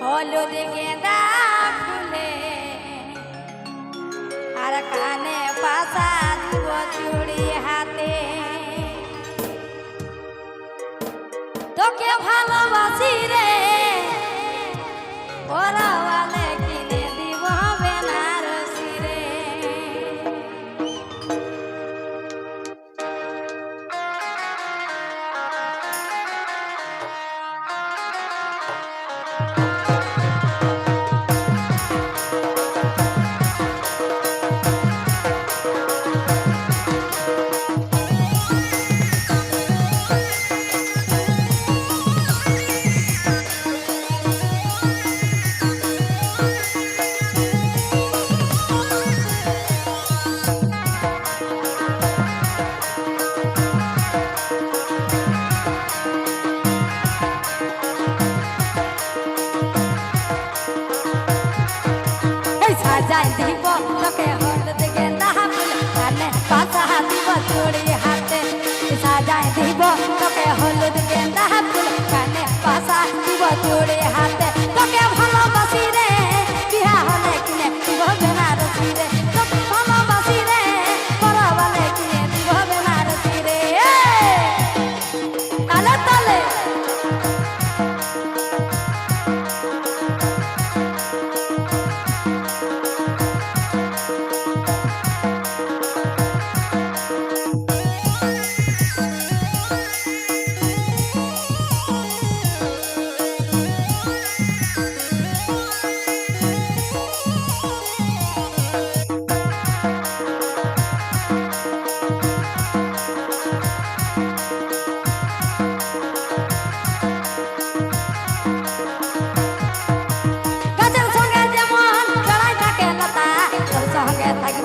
হলুদ গেঁদা ফুলে, আর কানে পাশা দিব চুড়ি হাতে তোকে ভালোবাসি রে ওরা কিনে দিব বেনারসি রে जाती बोल के हलद गेंदा फूल कने पासा हाथी बचोड़ी हाथे सा जाती बोल के हलद गेंदा फूल कने पासा हाथी बचोड़ी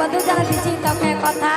বন্ধু জানাতে চিন্তা কথা।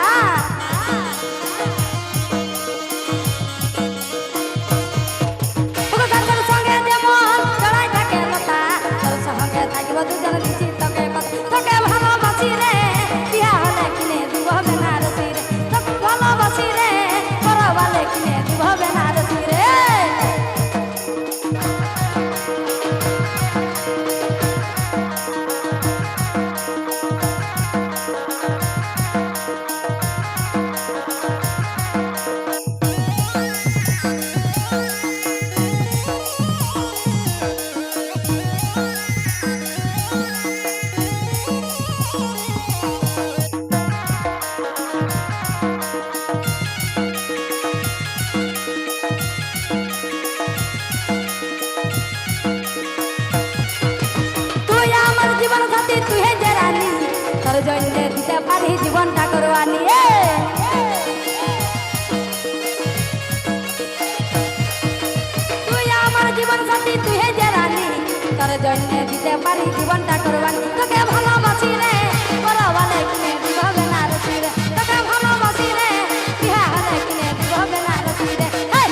রে জীবন ঠাকুর আনিয়ে তুই আমার জীবন সাথী, তুই হে যে রানী। তোর জন্য দিতে পারি জীবন ঠাকুর তোকে ভালোবাসি রে, বড় বলে কিনে দিব না রসি রে। তোকে ভালোবাসি রে, বিহা হলে কিনে দিব না রসি রে হ্যাঁ